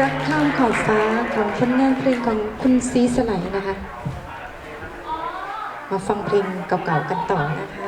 รักข้ามขอบฟ้าของผลงานเพลงของคุณซีสไลนะคะ มาฟังเพลงเก่าๆกันต่อนะคะ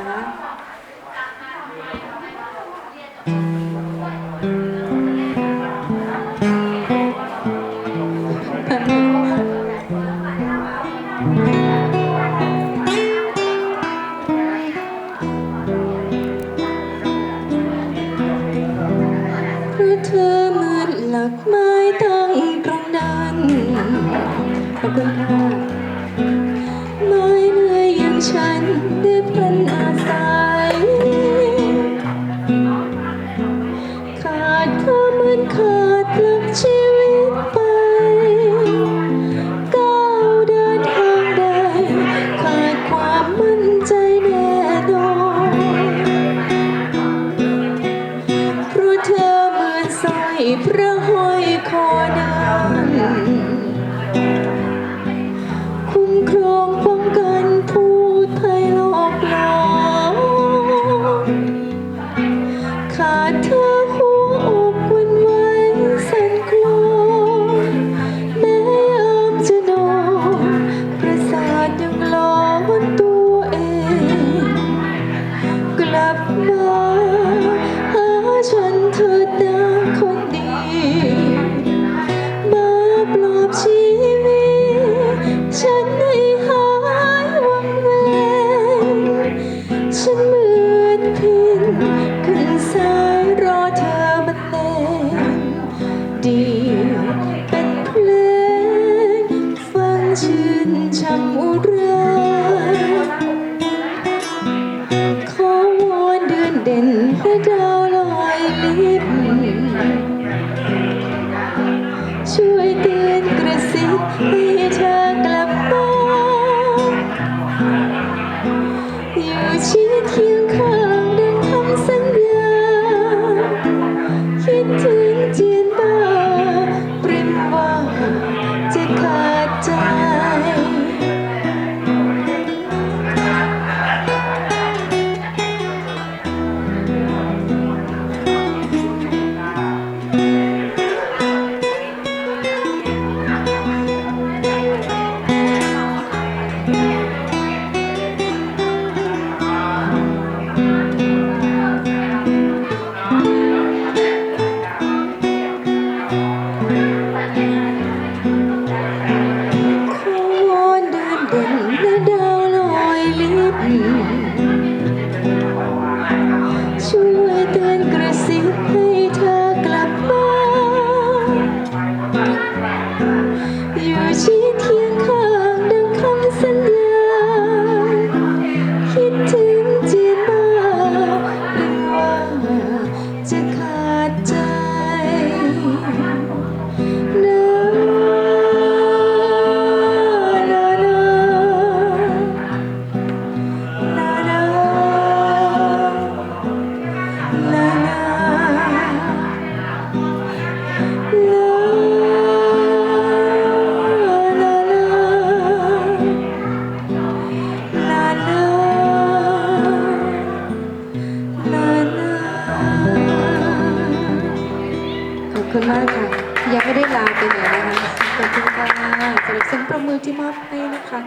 สียงประมือที่มอบให้นะคะ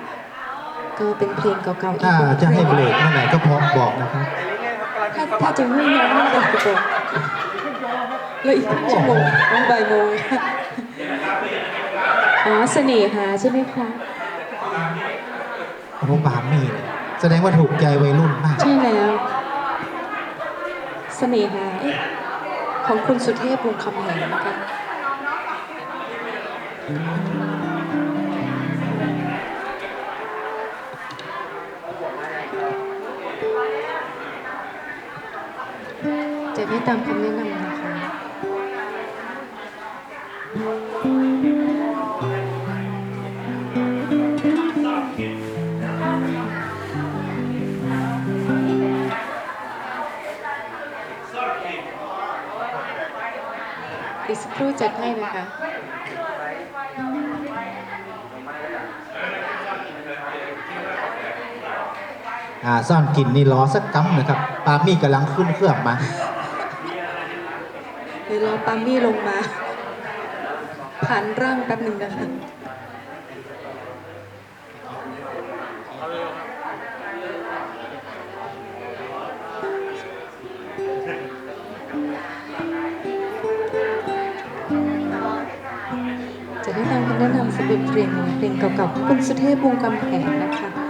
ก็เป็นเพลงเก่าๆอีกถ้าจะให้เบรกเมื่อไหร่ก็พร้อมบอกนะครับถ้าจะง่ยงนอนเมื่อไก็บอกแล้วอีกครึ่งชั่วโมงต้อบ่ายโมงอ๋อเสน่หาใช่ไหมคะโรงบาลมีเลยแสดงว่าถูกใจวัยรุ่นมาก ใช่แล้วเสน่หาของคุณสุเทพวงคำแหงนะคะ แบบนี้ตามคำแนะนำนะคะอีกสักครู่จัดให้นะคะอ่าซ่อนกลิ่นนี่รอสักกั๊มนะครับ ปามี่กำลังขึ้นเครื่องมา รอปามี่ลงมา ผ่านร่างแป๊บหนึ่งนะคะจะได้นำคำแนะนำสำหรับเพลงเพลงเก่าๆของคุณสุเทพวงกำแพงนะคะ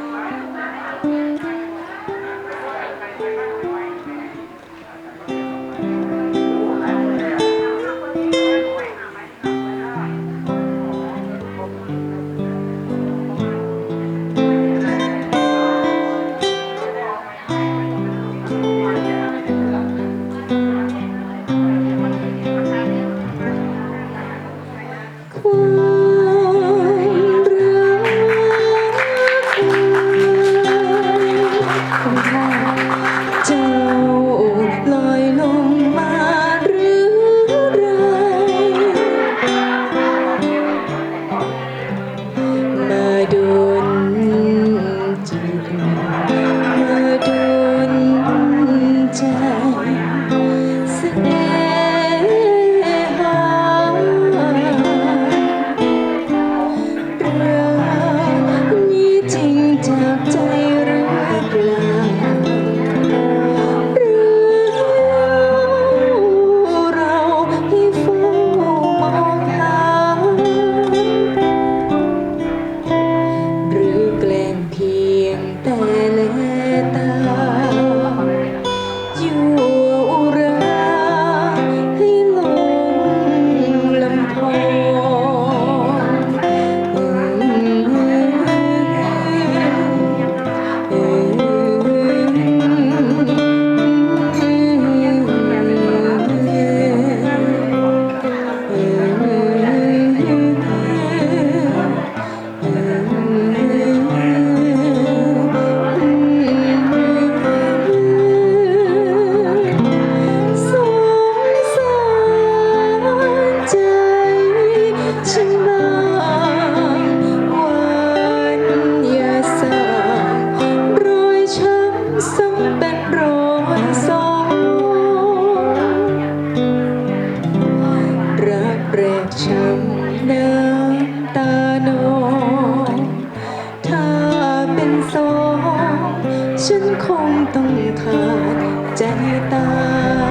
ดใจตา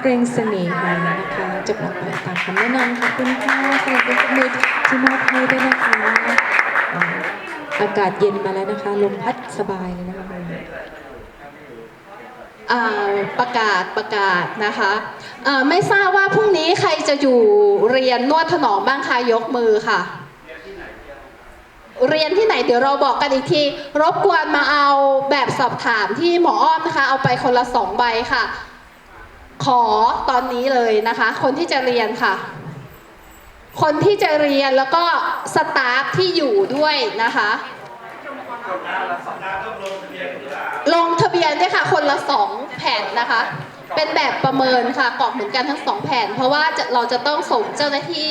กับบทเพลงเสน่หานะคะจบลงไปตามคำแนะนำขอบคุณค่ะสำหรับเป็นมือที่มอบให้ด้วยนะคะอากาศเย็นมาแล้วนะคะ ลมพัดสบายเลยนะคะประกาศประกาศนะคะไม่ทราบว่าพรุ่งนี้ใครจะอยู่เรียนนวดถนอมบ้างคะยกมือค่ะ เรียนที่ไหนเดี๋ยวเราบอกกันอีกที รบกวนมาเอาแบบสอบถามที่หมออ้อมนะคะ เอาไปคนละสองใบค่ะ ขอตอนนี้เลยนะคะ คนที่จะเรียนค่ะ คนที่จะเรียนแล้วก็สตาฟที่อยู่ด้วยนะคะ ลงทะเบียนด้วยค่ะ คนละสองแผ่นนะคะ เป็นแบบประเมินค่ะกรอกเหมือนกันทั้งสองแผ่น เพราะว่าเราจะต้องส่งเจ้าหน้าที่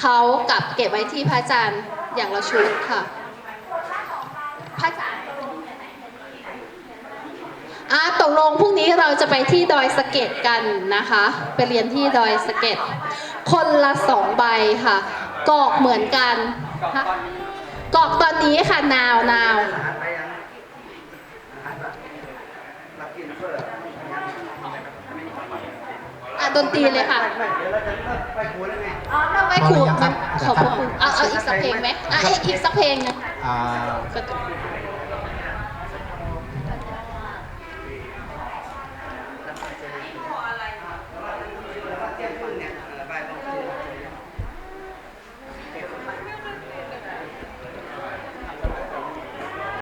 เขากลับเก็บไว้ที่พระอาจารย์อย่างละชุดค่ะพระอาจารย์ อ่าตกลงพรุ่งนี้เราจะไปที่ดอยสะเก็ดกันนะคะ ไปเรียนที่ดอยสะเก็ดคนละสองใบค่ะกรอกเหมือนกันฮะกรอกตอนนี้ค่ะนาวนาวอะดนตรีเลยค่ะไม่พอครูหรือยังครับขอบคุณเอาเอาอีกสักเพลงไหมอะอีกอีกสักเพลงหนึงอ่า